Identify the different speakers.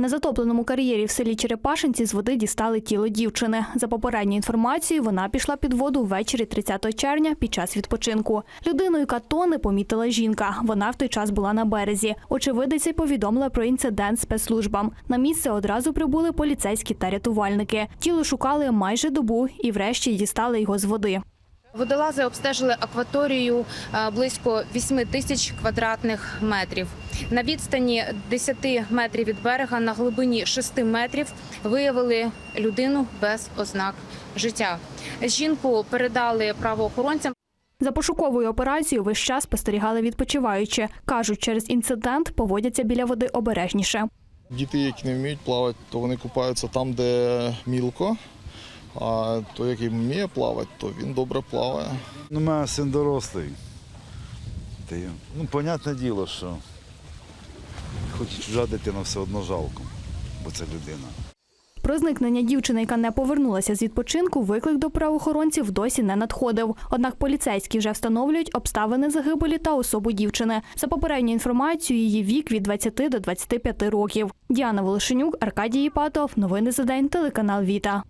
Speaker 1: На затопленому кар'єрі в селі Черепашинці з води дістали тіло дівчини. За попередньою інформацією, вона пішла під воду ввечері 30 червня під час відпочинку. Людину, яка тоне, помітила жінка. Вона в той час була на березі. Очевидиця повідомила про інцидент спецслужбам. На місце одразу прибули поліцейські та рятувальники. Тіло шукали майже добу і врешті дістали його з води.
Speaker 2: Водолази обстежили акваторію е, близько 8 тисяч квадратних метрів. На відстані 10 метрів від берега на глибині 6 метрів виявили людину без ознак життя. Жінку передали правоохоронцям.
Speaker 1: За пошуковою операцією весь час спостерігали відпочиваючи. Кажуть, через інцидент поводяться біля води обережніше.
Speaker 3: Діти, які не вміють плавати, то вони купаються там, де мілко. А той, який вміє плавати, то він добре плаває.
Speaker 4: Ну, у мене син дорослий. Та й, ну, понятне діло, що хоч і чужа дитина все одно жалко, бо це людина.
Speaker 1: Про зникнення дівчини, яка не повернулася з відпочинку, виклик до правоохоронців досі не надходив. Однак поліцейські вже встановлюють обставини загибелі та особу дівчини. За попередньою інформацією, її вік від 20 до 25 років. Діана Волошенюк, Аркадій Єпатов. Новини за день. Телеканал Віта.